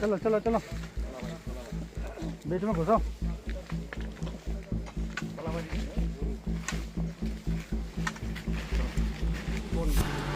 चलो चलो चलो बीच में घुसो আহ,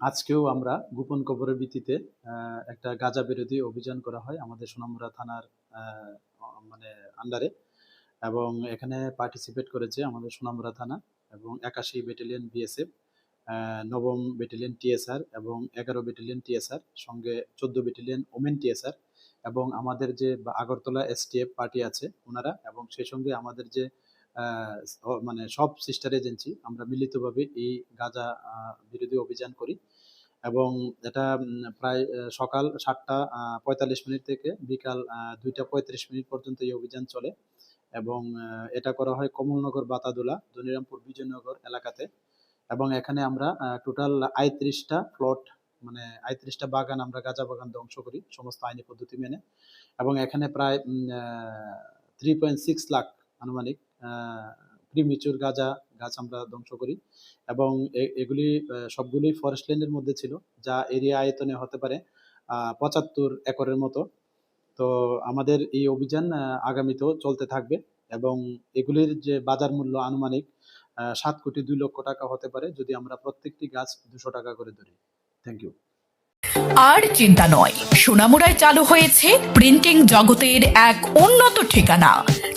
আজকেও আমরা গোপন খবরের ভিত্তিতে একটা গাঁজা বিরোধী অভিযান করা হয় আমাদের সোনামুড়া থানার মানে আন্ডারে এবং এখানে পার্টিসিপেট করেছে আমাদের সোনামুড়া থানা এবং একাশি ব্যাটালিয়ন বিএসএফ নবম ব্যাটালিয়ন টিএসআর এবং এগারো ব্যাটালিয়ন টিএসআর সঙ্গে চোদ্দ ব্যাটালিয়ন ওমেন টিএসআর এবং আমাদের যে আগরতলা এসটিএফ পার্টি আছে ওনারা এবং সেই সঙ্গে আমাদের যে মানে সব সিস্টার এজেন্সি আমরা মিলিতভাবে এই গাঁজা বিরোধী অভিযান করি এবং এটা প্রায় সকাল সাতটা পঁয়তাল্লিশ মিনিট থেকে বিকাল দুইটা পঁয়ত্রিশ মিনিট পর্যন্ত এই অভিযান চলে এবং এটা করা হয় কমলনগর, বাতাদুলা ধনিরামপুর বিজয়নগর এলাকাতে এবং এখানে আমরা টোটাল আয়ত্রিশটা প্লট মানে আয়ত্রিশটা বাগান আমরা গাঁজা বাগান ধ্বংস করি সমস্ত আইনি পদ্ধতি মেনে এবং এখানে প্রায় থ্রি পয়েন্ট সিক্স লাখ আনুমানিক প্রিমিচুর গাঁজা, গাছ আমরা ধ্বংস করি। এবং এগুলি সবগুলি ফরেস্ট ল্যান্ডের মধ্যে ছিল, যা এরিয়া আয়তনে হতে পারে পঁচাত্তর একরের মতো। তো আমাদের এই অভিযান আগামীতেও চলতে থাকবে এবং এগুলির যে বাজার মূল্য আনুমানিক সাত কোটি দুই লক্ষ টাকা হতে পারে যদি আমরা প্রত্যেকটি গাছ দুশো টাকা করে ধরি। থ্যাংক ইউ আর চিন্তা নয়, সোনামুড়ায় চালু হয়েছে প্রিন্টিং জগতের এক উন্নত ঠিকানা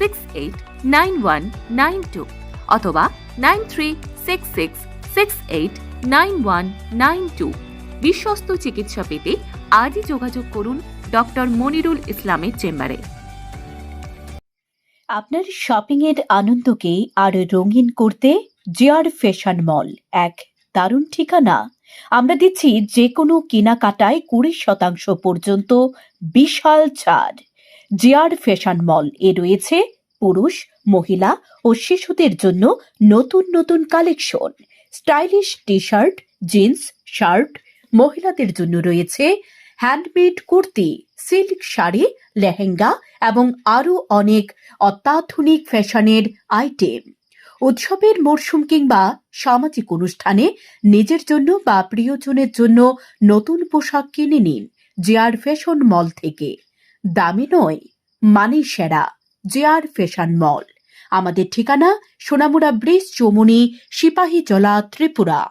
six eight nine one nine two অথবা nine three six six six eight nine one nine two বিশ্বস্ত চিকিৎসা পেতে আজই যোগাযোগ করুন ডক্টর মনিরুল ইসলামের চেম্বারে। আপনার শপিং এর আনন্দকে আরও রঙিন করতে জিয়ার ফ্যাশন মল এক দারুণ ঠিকানা। আমরা দিচ্ছি যে কোনো কেনাকাটায় কুড়ি শতাংশ পর্যন্ত বিশাল ছাড়। জিয়ার ফ্যাশন মল এ রয়েছে পুরুষ, মহিলা ও শিশুদের জন্য নতুন নতুন collection. Stylish T shirt jeans, shirt. মহিলাদের জন্য রয়েছে হ্যান্ডমেড কুর্তি, সিল্ক শাড়ি, লেহেঙ্গা এবং আরও অনেক অত্যাধুনিক ফ্যাশনের আইটেম। উৎসবের মরশুম কিংবা সামাজিক অনুষ্ঠানে নিজের জন্য বা প্রিয়জনের জন্য নতুন পোশাক কিনে নিন জেআর ফ্যাশন মল থেকে। দামি নয় মানে সেরা, জেআর ফ্যাশন মল। আমাদের ঠিকানা সোনামুড়া ব্রিজ চৌমুনি সিপাহী জলা, ত্রিপুরা।